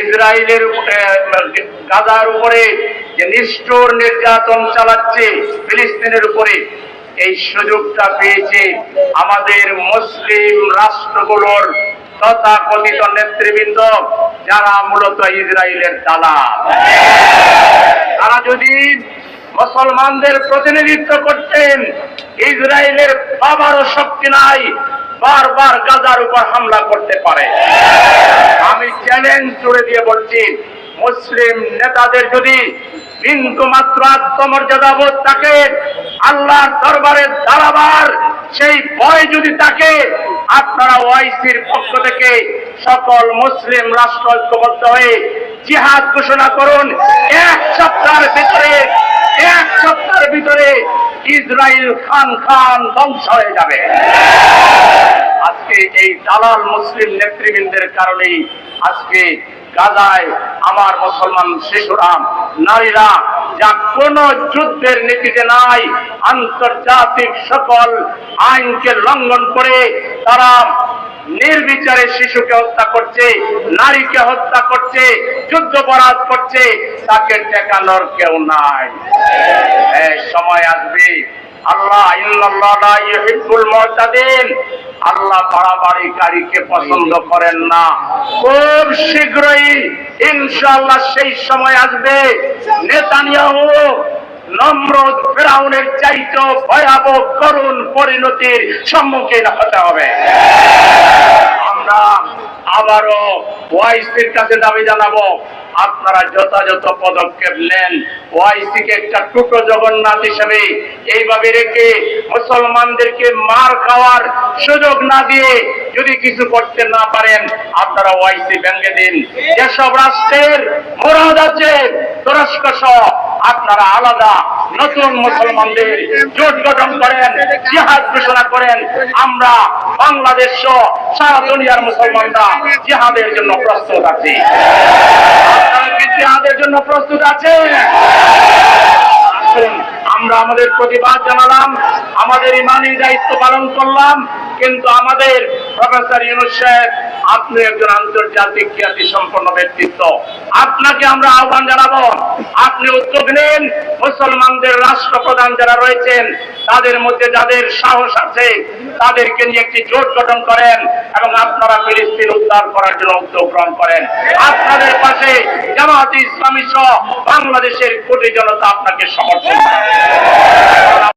ইসরায়েলের গাজার উপরে যে নিষ্ঠুর নির্যাতন চালাচ্ছে ফিলিস্তিনের উপরে, এই সুযোগটা পেয়েছে আমাদের মুসলিম রাষ্ট্রগুলোর তথাকথিত নেতৃবৃন্দ, যারা মূলত ইসরায়েলের দালা তারা যদি মুসলমানদের প্রতিনিধিত্ব করতেন ইসরায়েলের বাবারও শক্তি নাই বারবার গাজার উপর হামলা করতে পারে। আমি চ্যালেঞ্জ জুড়ে দিয়ে বলছি, মুসলিম নেতাদের যদি বিন্দু মাত্র আত্মমর্যাদা বোধ থাকে, আল্লাহর দরবারে দাঁড়াবার সেই ভয় যদি থাকে, আপনারা ওয়াইসির পক্ষ থেকে সকল মুসলিম রাষ্ট্র ঐক্যবদ্ধ হয়ে জিহাদ ঘোষণা করুন। এক সপ্তাহের ভিতরে, এক সপ্তাহের ভিতরে ইসরায়েল খান খান ধ্বংস হয়ে যাবে। আজকে এই দালাল মুসলিম নেতৃবৃন্দের কারণেই আজকে গাজায় আমার মুসলমান শিশুরা, নারীরা, যা কোন যুদ্ধের নীতিতে নাই, আন্তর্জাতিক সকল আইনকে লঙ্ঘন করে তারা নির্বিচারে শিশুকে হত্যা করছে, নারীকে হত্যা করছে, যুদ্ধ যুদ্ধপরাধ করছে, তাকে টেকানোর কেউ নাই। সময় আসবে আল্লাহ আল্লাহ বাড়াবাড়িকারীকে পছন্দ করেন না। খুব শীঘ্রই ইনশাআল্লাহ সেই সময় আসবে। নেতানিয়াহু নম্রদ ফেরাউনের চাইতে ভয়াবহ করুণ পরিণতির সম্মুখীন হতে হবে। আবারও ওয়াইসির কাছে দাবি জানাব, আপনারা যথাযথ পদক্ষেপ নেন। ওয়াইসিকে একটা টুটো জগন্নাথ হিসেবে এইভাবে রেখে মুসলমানদেরকে মার খাওয়ার সুযোগ না দিয়ে যদি কিছু করতে না পারেন, আপনারা ওয়াইসি ভেঙে দিন। যেসব রাষ্ট্রের মরাদ আছে, তুরস্ক সহ আপনারা আলাদা নতুন মুসলমানদের জোট গঠন করেন, জিহাদ ঘোষণা করেন। আমরা বাংলাদেশ সারা দুনিয়ার মুসলমানরা জিহাদের জন্য প্রস্তুত আছি। জিহাদের জন্য প্রস্তুত আসুন আমরা আমাদের প্রতিবাদ জানালাম, আমাদের ইমানি দায়িত্ব পালন করলাম, কিন্তু আমাদের প্রফেসর ইউনুস সাহেব, আপনি একজন আন্তর্জাতিক খ্যাতি সম্পন্ন ব্যক্তিত্ব। আপনাকে আমরা আহ্বান জানাব, আপনি উদ্যোগ নিন, মুসলমানদের রাষ্ট্রপ্রধান যারা রয়েছেন, তাদের মধ্যে যাদের সাহস আছে, তাদেরকে নিয়ে একটি জোট গঠন করেন এবং আপনারা ফিলিস্তিন উদ্ধার করার জন্য উদ্যোগ গ্রহণ করেন। আপনাদের পাশে জামাত সহ বাংলাদেশের কোটি জনতা আপনাকে সমর্থন